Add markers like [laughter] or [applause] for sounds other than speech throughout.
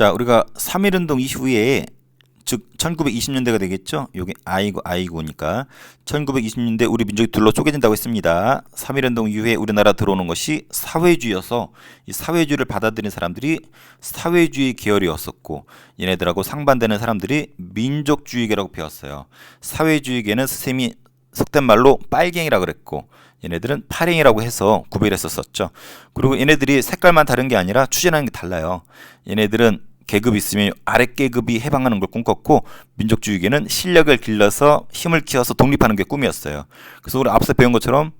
자, 우리가 3.1운동 이후에 즉 1920년대가 되겠죠. 여기 아이고 아이고니까 1920년대 우리 민족이 둘로 쪼개진다고 했습니다. 3.1운동 이후에 우리나라 들어오는 것이 사회주의여서 이 사회주의를 받아들인 사람들이 사회주의 계열이었었고 얘네들하고 상반되는 사람들이 민족주의계라고 배웠어요. 사회주의계는 스쌤이 속된 말로 빨갱이라 그랬고 얘네들은 파랭이라고 해서 구별했었었죠. 그리고 얘네들이 색깔만 다른 게 아니라 추진하는 게 달라요. 얘네들은 계급이 있으면 아래 계급이 해방하는 걸 꿈꿨고 민족주의계는 실력을 길러서 힘을 키워서 독립하는 게 꿈이었어요. 그래서 우리 앞서 배운 것처럼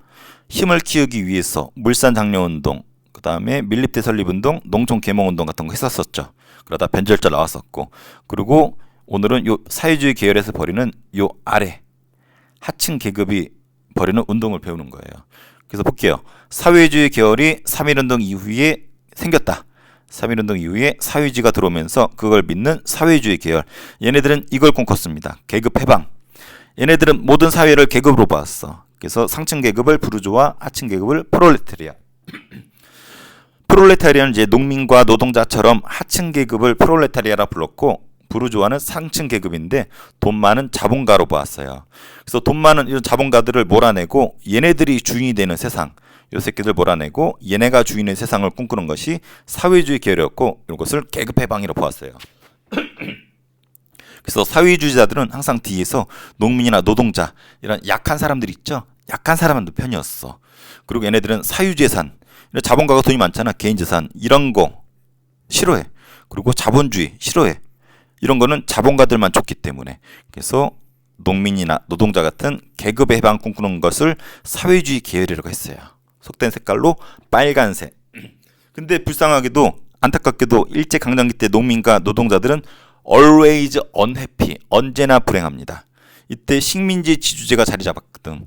힘을 키우기 위해서 물산 장려 운동, 그 다음에 밀립대 설립 운동, 농촌 계몽 운동 같은 거 했었었죠. 그러다 변절자 나왔었고 그리고 오늘은 요 사회주의 계열에서 벌이는 요 아래 하층 계급이 벌이는 운동을 배우는 거예요. 그래서 볼게요. 사회주의 계열이 3.1운동 이후에 생겼다. 3.1운동 이후에 사회주의가 들어오면서 그걸 믿는 사회주의 계열. 얘네들은 이걸 꿈꿨습니다. 계급 해방. 얘네들은 모든 사회를 계급으로 봤어. 그래서 상층 계급을 부르주와 하층 계급을 프롤레타리아. [clears throat] 프롤레타리아는 이제 농민과 노동자처럼 하층 계급을 프롤레타리아라 불렀고 부르주아는 상층 계급인데 돈 많은 자본가로 보았어요. 그래서 돈 많은 이런 자본가들을 몰아내고 얘네들이 주인이 되는 세상, 요 새끼들 몰아내고 얘네가 주인의 세상을 꿈꾸는 것이 사회주의 계열이었고 이것을 계급 해방이라고 보았어요. [clears throat] 그래서 사회주의자들은 항상 뒤에서 농민이나 노동자 이런 약한 사람들 있죠. 약한 사람들 편이었어. 그리고 얘네들은 사유재산, 자본가가 돈이 많잖아. 개인재산 이런 거 싫어해. 그리고 자본주의 싫어해. 이런 거는 자본가들만 좋기 때문에 그래서 농민이나 노동자 같은 계급의 해방 꿈꾸는 것을 사회주의 계열이라고 했어요. 속된 색깔로 빨간색. 근데 불쌍하게도 안타깝게도 일제 강점기 때 농민과 노동자들은 always unhappy, 언제나 불행합니다. 이때 식민지 지주제가 자리 잡았거든.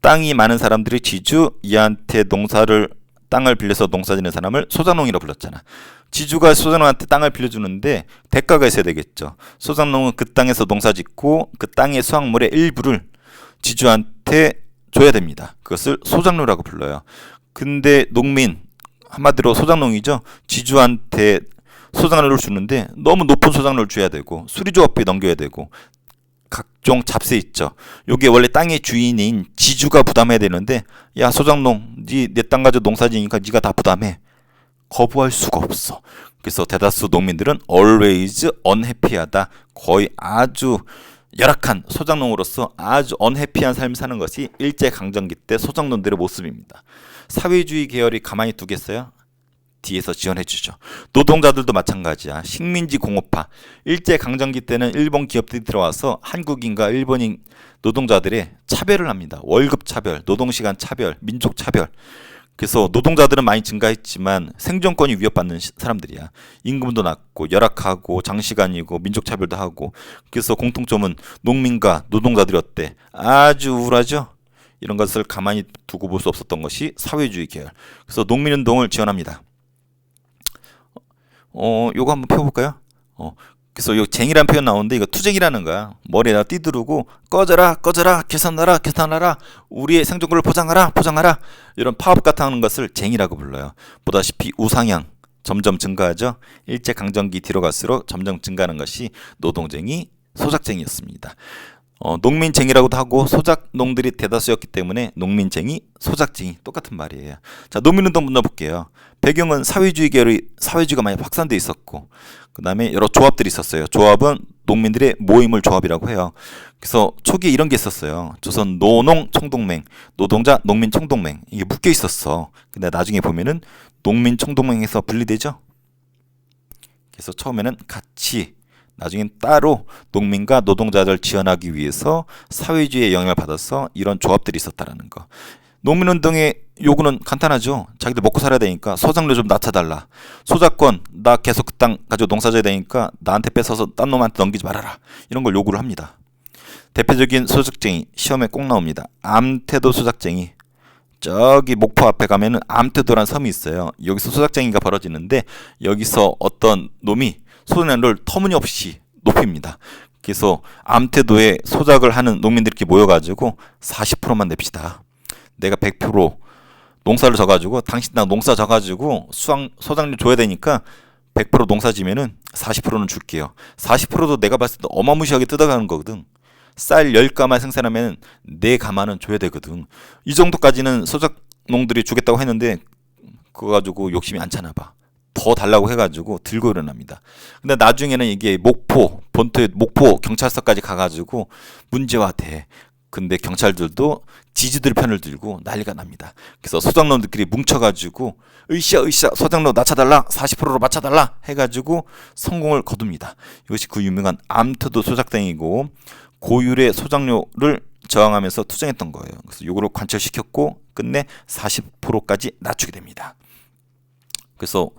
땅이 많은 사람들이 지주 이한테 농사를 땅을 빌려서 농사짓는 사람을 소작농이라고 불렀잖아. 지주가 소작농한테 땅을 빌려주는데 대가가 있어야 되겠죠. 소작농은 그 땅에서 농사짓고 그 땅의 수확물의 일부를 지주한테 줘야 됩니다. 그것을 소작농이라고 불러요. 근데 농민 한마디로 소작농이죠. 지주한테 소작농을 주는데 너무 높은 소작농을 줘야 되고 수리조합비에 넘겨야 되고 각종 잡세 있죠. 요게 원래 땅의 주인인 지주가 부담해야 되는데 야 소장농 니내 땅 가지고 농사지니까 니가 다 부담해. 거부할 수가 없어. 그래서 대다수 농민들은 always unhappy하다. 거의 아주 열악한 소장농으로서 아주 언해피한 삶을 사는 것이 일제 강점기 때 소장농들의 모습입니다. 사회주의 계열이 가만히 두겠어요? 뒤에서 지원해 주죠. 노동자들도 마찬가지야. 식민지 공업화. 일제 강점기 때는 일본 기업들이 들어와서 한국인과 일본인 노동자들의 차별을 합니다. 월급 차별, 노동 시간 차별, 민족 차별. 그래서 노동자들은 많이 증가했지만 생존권이 위협받는 사람들이야. 임금도 낮고 열악하고 장시간이고 민족 차별도 하고 그래서 공통점은 농민과 노동자들이 어때? 아주 우울하죠. 이런 것을 가만히 두고 볼 수 없었던 것이 사회주의 계열. 그래서 농민운동을 지원합니다. 어, 요거 한번 펴볼까요? 어, 그래서 요 쟁이란 표현 나오는데 이거 투쟁이라는 거야. 머리에다 띠두르고 꺼져라, 꺼져라, 계산하라, 계산하라, 우리의 생존권을 포장하라, 포장하라. 이런 파업 같은 것을 쟁이라고 불러요. 보다시피 우상향 점점 증가하죠. 일제 강점기 뒤로 갈수록 점점 증가하는 것이 노동쟁이, 소작쟁이였습니다. 어, 농민쟁이라고도 하고 소작농들이 대다수였기 때문에 농민쟁이, 소작쟁이 똑같은 말이에요. 자, 농민운동 문어볼게요. 배경은 사회주의 계열의 사회주의가 많이 확산돼 있었고 그 다음에 여러 조합들이 있었어요. 조합은 농민들의 모임을 조합이라고 해요. 그래서 초기에 이런 게 있었어요. 조선 노농 총동맹, 노동자 농민 총동맹 이게 묶여 있었어. 근데 나중에 보면은 농민 총동맹에서 분리되죠. 그래서 처음에는 같이 나중엔 따로 농민과 노동자들 지원하기 위해서 사회주의의 영향을 받아서 이런 조합들이 있었다라는 거. 농민운동의 요구는 간단하죠. 자기들 먹고 살아야 되니까 소장료 좀 낮춰달라. 소작권 나 계속 그 땅 가지고 농사져야 되니까 나한테 뺏어서 딴 놈한테 넘기지 말아라. 이런 걸 요구를 합니다. 대표적인 소작쟁이 시험에 꼭 나옵니다. 암태도 소작쟁이. 저기 목포 앞에 가면은 암태도란 섬이 있어요. 여기서 소작쟁이가 벌어지는데 여기서 어떤 놈이 소년을 터무니없이 높입니다. 그래서 암태도에 소작을 하는 농민들끼리 모여가지고 40%만 냅시다. 내가 100% 농사를 져가지고 당신 나 농사 져가지고 수확 소작료 줘야 되니까 100% 농사 지면은 40%는 줄게요. 40%도 내가 봤을 때 어마무시하게 뜯어가는 거거든. 쌀 10가마 생산하면 4가마는 줘야 되거든. 이 정도까지는 소작농들이 주겠다고 했는데 그거 가지고 욕심이 안 차나 봐. 더 달라고 해가지고 들고 일어납니다. 근데 나중에는 이게 목포, 본토의 목포 경찰서까지 가가지고 문제화돼. 근데 경찰들도 지지들 편을 들고 난리가 납니다. 그래서 소장농들끼리 뭉쳐가지고 으쌰 으쌰 소장농 낮춰달라 40%로 맞춰달라 해가지고 성공을 거둡니다. 이것이 그 유명한 암트도 소작땡이고 고율의 소장료를 저항하면서 투쟁했던 거예요. 그래서 요거를 관철시켰고 끝내 40%까지 낮추게 됩니다. 그래서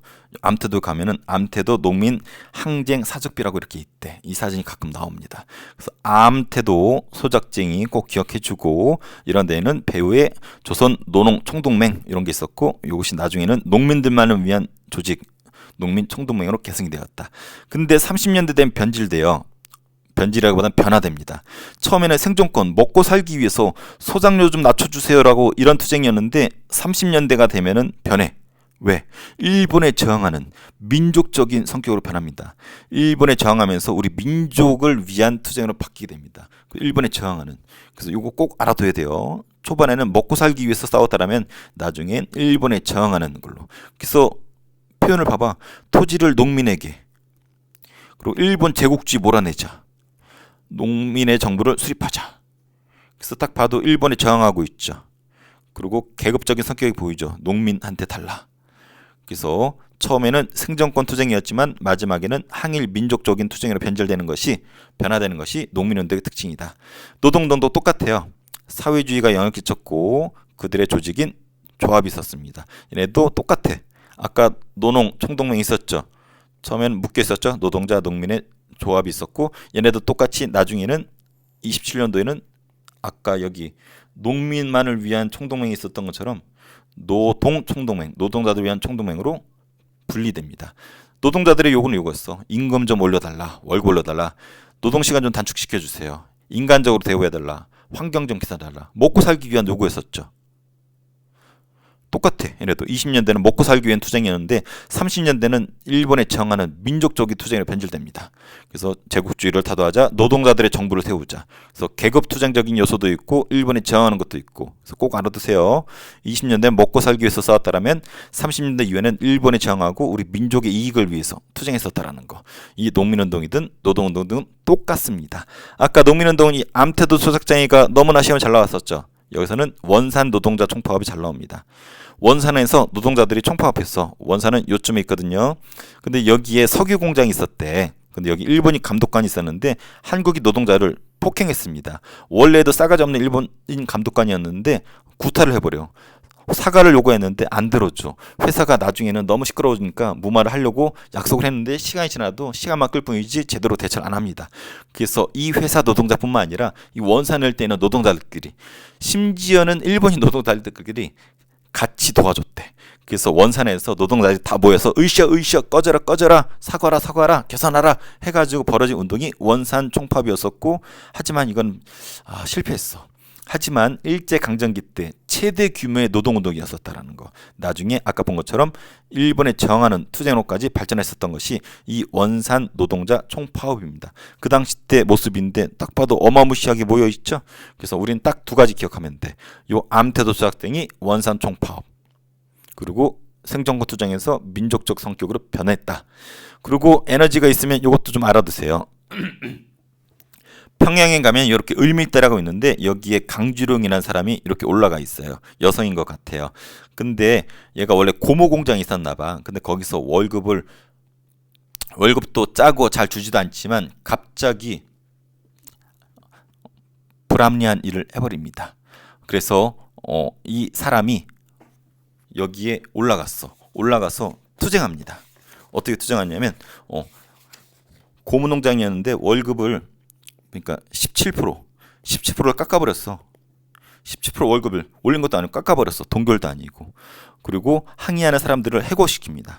암태도 가면은 암태도 농민 항쟁 사적비라고 이렇게 있대. 이 사진이 가끔 나옵니다. 그래서 암태도 소작쟁이 꼭 기억해주고 이런 데에는 배후에 조선 노농 총동맹 이런 게 있었고 이것이 나중에는 농민들만을 위한 조직 농민 총동맹으로 개성이 되었다. 근데 30년대 되면 변질돼요. 변질이라기보다는 변화됩니다. 처음에는 생존권 먹고 살기 위해서 소장료 좀 낮춰주세요라고 이런 투쟁이었는데 30년대가 되면은 변해. 왜? 일본에 저항하는 민족적인 성격으로 변합니다. 일본에 저항하면서 우리 민족을 위한 투쟁으로 바뀌게 됩니다. 그 일본에 저항하는. 그래서 이거 꼭 알아둬야 돼요. 초반에는 먹고 살기 위해서 싸웠다라면 나중엔 일본에 저항하는 걸로. 그래서 표현을 봐봐. 토지를 농민에게 그리고 일본 제국주의 몰아내자. 농민의 정부를 수립하자. 그래서 딱 봐도 일본에 저항하고 있죠. 그리고 계급적인 성격이 보이죠. 농민한테 달라. 그래서 처음에는 생존권 투쟁이었지만 마지막에는 항일 민족적인 투쟁으로 변절되는 것이 변화되는 것이 농민운동의 특징이다. 노동운동도 똑같아요. 사회주의가 영향을 끼쳤고 그들의 조직인 조합이 있었습니다. 얘네도 똑같아. 아까 노농 총동맹 있었죠. 처음에는 묶여 있었죠. 노동자 농민의 조합이 있었고 얘네도 똑같이 나중에는 27년도에는 아까 여기 농민만을 위한 총동맹이 있었던 것처럼 노동 총동맹, 노동자들 위한 총동맹으로 분리됩니다. 노동자들의 요구는 요거였어. 임금 좀 올려달라, 월급 올려달라, 노동 시간 좀 단축시켜 주세요. 인간적으로 대우해달라, 환경 좀 기사달라. 먹고 살기 위한 요구였었죠. 똑같아. 얘네도 20년대는 먹고 살기 위한 투쟁이었는데 30년대는 일본에 저항하는 민족적인 투쟁으로 변질됩니다. 그래서 제국주의를 타도하자 노동자들의 정부를 세우자. 그래서 계급 투쟁적인 요소도 있고 일본에 저항하는 것도 있고. 그래서 꼭 알아두세요. 20년대 먹고 살기 위해서 싸웠다라면 30년대 이후에는 일본에 저항하고 우리 민족의 이익을 위해서 투쟁했었다라는 거. 이 농민운동이든 노동운동든 똑같습니다. 아까 농민운동은 이 암태도 소작장이가 너무나 시험에 잘 나왔었죠. 여기서는 원산 노동자 총파업이 잘 나옵니다. 원산에서 노동자들이 총파업했어. 원산은 요쯤에 있거든요. 근데 여기에 석유 공장이 있었대. 근데 여기 일본이 감독관이 있었는데 한국이 노동자를 폭행했습니다. 원래도 싸가지 없는 일본인 감독관이었는데 구타를 해버려. 사과를 요구했는데 안 들어줘. 회사가 나중에는 너무 시끄러우니까 무마를 하려고 약속을 했는데 시간이 지나도 시간만 끌 뿐이지 제대로 대처를 안 합니다. 그래서 이 회사 노동자뿐만 아니라 이 원산을 떼는 노동자들끼리 심지어는 일본인 노동자들끼리 같이 도와줬대. 그래서 원산에서 노동자들이 다 모여서 으쌰 으쌰 꺼져라 꺼져라 사과라 사과라 개선하라 해가지고 벌어진 운동이 원산 총파업이었었고 하지만 이건 아, 실패했어. 하지만 일제 강점기 때 최대 규모의 노동 운동이었었다라는 거. 나중에 아까 본 것처럼 일본에 저항하는 투쟁으로까지 발전했었던 것이 이 원산 노동자 총파업입니다. 그 당시 때 모습인데 딱 봐도 어마무시하게 모여 있죠. 그래서 우리는 딱 두 가지 기억하면 돼. 요 암태도 수학생이 원산 총파업. 그리고 생존권 투쟁에서 민족적 성격으로 변했다. 그리고 에너지가 있으면 이것도 좀 알아두세요. [clears throat] 평양에 가면 이렇게 을밀대라고 있는데 여기에 강주룡이라는 사람이 이렇게 올라가 있어요. 여성인 것 같아요. 근데 얘가 원래 고모 공장이 있었나 봐. 근데 거기서 월급을 월급도 짜고 잘 주지도 않지만 갑자기 불합리한 일을 해버립니다. 그래서 어, 이 사람이 여기에 올라갔어. 올라가서 투쟁합니다. 어떻게 투쟁하냐면 어, 고무농장이었는데 월급을 그러니까 17% 17%를 깎아버렸어. 17% 월급을 올린 것도 아니고 깎아버렸어. 동결도 아니고. 그리고 항의하는 사람들을 해고시킵니다.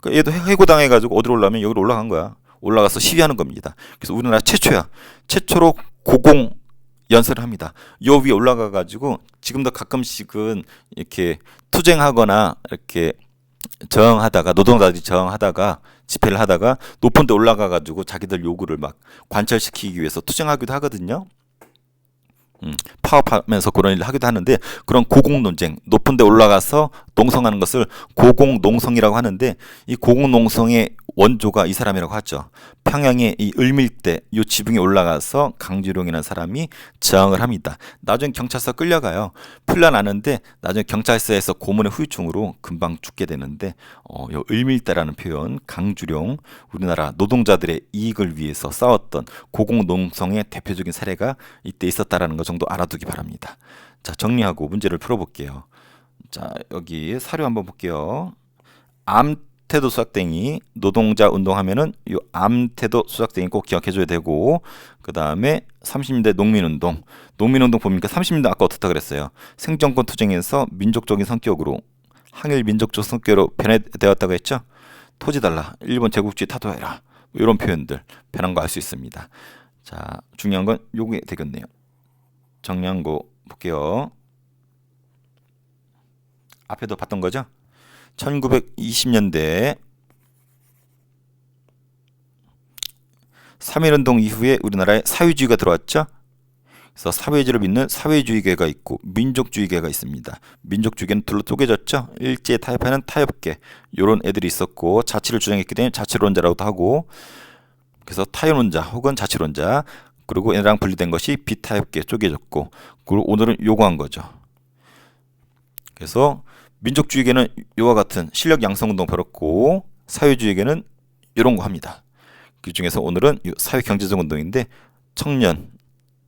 그러니까 얘도 해고당해가지고 어디로 올라면 여기로 올라간 거야. 올라가서 시위하는 겁니다. 그래서 우리나라 최초야. 최초로 고공 연설을 합니다. 요 위에 올라가 가지고 지금도 가끔씩은 이렇게 투쟁하거나 이렇게 저항하다가 노동자들이 저항하다가 집회를 하다가 높은 데 올라가 가지고 자기들 요구를 막 관철시키기 위해서 투쟁하기도 하거든요. 음, 파업하면서 그런 일을 하기도 하는데 그런 고공 논쟁 높은 데 올라가서 농성하는 것을 고공 농성이라고 하는데 이 고공 농성의 원조가 이 사람이라고 하죠. 평양의 이 을밀대 요 지붕에 올라가서 강주룡이라는 사람이 저항을 합니다. 나중에 경찰서 끌려가요. 풀려나는데 나중에 경찰서에서 고문의 후유증으로 금방 죽게 되는데 어, 요 을밀대라는 표현 강주룡 우리나라 노동자들의 이익을 위해서 싸웠던 고공농성의 대표적인 사례가 이때 있었다라는 것 정도 알아두기 바랍니다. 자 정리하고 문제를 풀어볼게요. 자 여기 사료 한번 볼게요. 암암 태도 수학땡이 노동자 운동하면은 이 암태도 수학땡이 꼭 기억해줘야 되고 그 다음에 30년대 농민운동. 농민운동 보니까? 30년대 아까 어떻다 그랬어요? 생존권 투쟁에서 민족적인 성격으로 항일 민족적 성격으로 변해되었다고 했죠? 토지 달라 일본 제국주의 타도해라. 뭐 이런 표현들 변한 거 알 수 있습니다. 자 중요한 건 요게 되겠네요. 정리한 거 볼게요. 앞에도 봤던 거죠 1920년대 3.1운동 이후에 우리나라에 사회주의가 들어왔죠. 그래서 사회주의를 믿는 사회주의계가 있고 민족주의계가 있습니다. 민족주의계는 둘로 쪼개졌죠. 일제 타협하는 타협계 이런 애들이 있었고 자치를 주장했기 때문에 자치론자라고도 하고 그래서 타협론자 혹은 자치론자 그리고 얘랑 분리된 것이 비타협계 쪼개졌고 그리고 오늘은 요구한 거죠. 그래서 민족주의계는 이와 같은 실력 양성 운동 벌었고 사회주의계는 이런 거 합니다. 그 중에서 오늘은 사회 경제적 운동인데 청년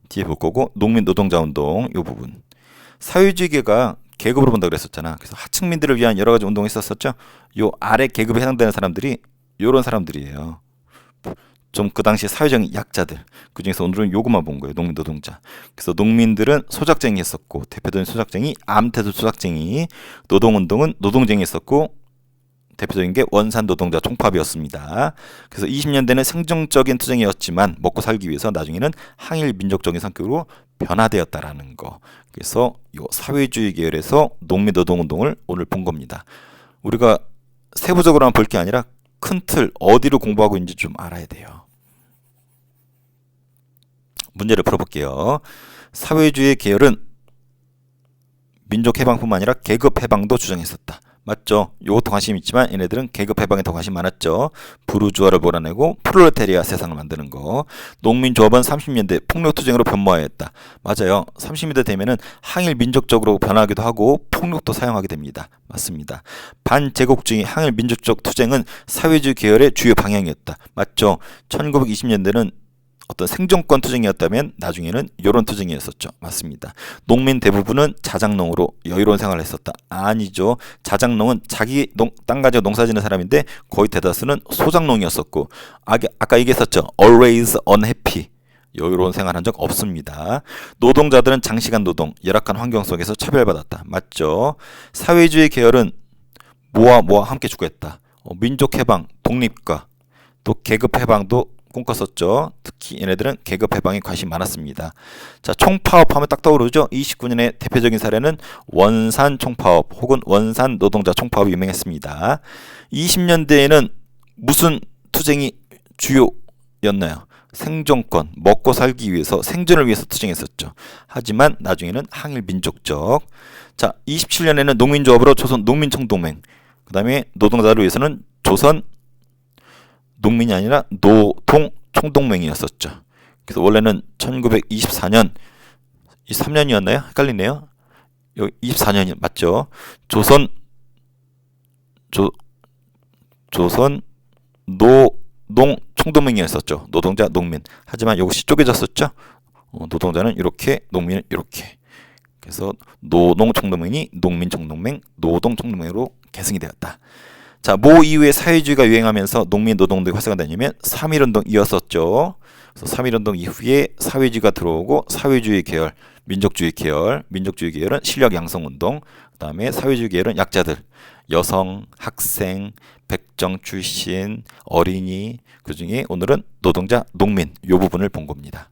뒤에 볼 거고 농민 노동자 운동 이 부분. 사회주의계가 계급으로 본다 그랬었잖아. 그래서 하층민들을 위한 여러 가지 운동이 있었었죠. 요 아래 계급에 해당되는 사람들이 요런 사람들이에요. 좀 그 당시 사회적인 약자들 그 중에서 오늘은 요것만 본 거예요 농민 노동자 그래서 농민들은 소작쟁이 했었고 대표적인 소작쟁이 암태도 소작쟁이 노동운동은 노동쟁이 했었고 대표적인 게 원산 노동자 총파업이었습니다. 그래서 20년대는 생존적인 투쟁이었지만 먹고 살기 위해서 나중에는 항일 민족적인 성격으로 변화되었다라는 거. 그래서 요 사회주의 계열에서 농민 노동 운동을 오늘 본 겁니다. 우리가 세부적으로만 볼 게 아니라 큰 틀 어디로 공부하고 있는지 좀 알아야 돼요. 문제를 풀어볼게요. 사회주의 계열은 민족 해방뿐만 아니라 계급 해방도 주장했었다. 맞죠? 이것도 관심 있지만 얘네들은 계급 해방에 더 관심 많았죠. 부르주아를 몰아내고 프롤레타리아 세상을 만드는 거. 농민 조합은 30년대 폭력 투쟁으로 변모하였다. 맞아요. 30년대 되면은 항일 민족적으로 변하기도 하고 폭력도 사용하게 됩니다. 맞습니다. 반제국주의 항일 민족적 투쟁은 사회주의 계열의 주요 방향이었다. 맞죠? 1920년대는 어떤 생존권 투쟁이었다면 나중에는 이런 투쟁이었었죠. 맞습니다. 농민 대부분은 자작농으로 여유로운 생활을 했었다. 아니죠. 자작농은 자기 농, 땅 가지고 농사 짓는 사람인데 거의 대다수는 소작농이었었고 아, 아까 얘기했었죠. always unhappy. 여유로운 생활한 적 없습니다. 노동자들은 장시간 노동, 열악한 환경 속에서 차별받았다. 맞죠? 사회주의 계열은 뭐와 뭐와 함께 추구했다. 어, 민족 해방, 독립과 또 계급 해방도 꿈꿨었죠. 특히 얘네들은 계급 해방에 관심 많았습니다. 자, 총파업 하면 딱 떠오르죠. 29년의 대표적인 사례는 원산 총파업 혹은 원산 노동자 총파업이 유명했습니다. 20년대에는 무슨 투쟁이 주요였나요? 생존권, 먹고 살기 위해서 생존을 위해서 투쟁했었죠. 하지만 나중에는 항일 민족적. 자, 27년에는 농민조합으로 조선 농민총동맹. 그다음에 노동자를 위해서는 조선 농민이 아니라 노동 총동맹이었었죠. 그래서 원래는 1924년 23년이었나요? 헷갈리네요. 여기 24년이 맞죠? 조선 조 조선 노동 총동맹이었었죠. 노동자 농민. 하지만 이것이 쪼개졌었죠. 어, 노동자는 이렇게 농민은 이렇게. 그래서 노동 총동맹이 농민 총동맹, 노동 총동맹으로 계승이 되었다. 자, 모 이후에 사회주의가 유행하면서 농민 노동들이 활성화되냐면 3.1운동 이었었죠. 그래서 3.1운동 이후에 사회주의가 들어오고 사회주의 계열, 민족주의 계열, 민족주의 계열은 실력 양성 운동, 그다음에 사회주의 계열은 약자들, 여성, 학생, 백정 출신, 어린이, 그중에 오늘은 노동자, 농민 요 부분을 본 겁니다.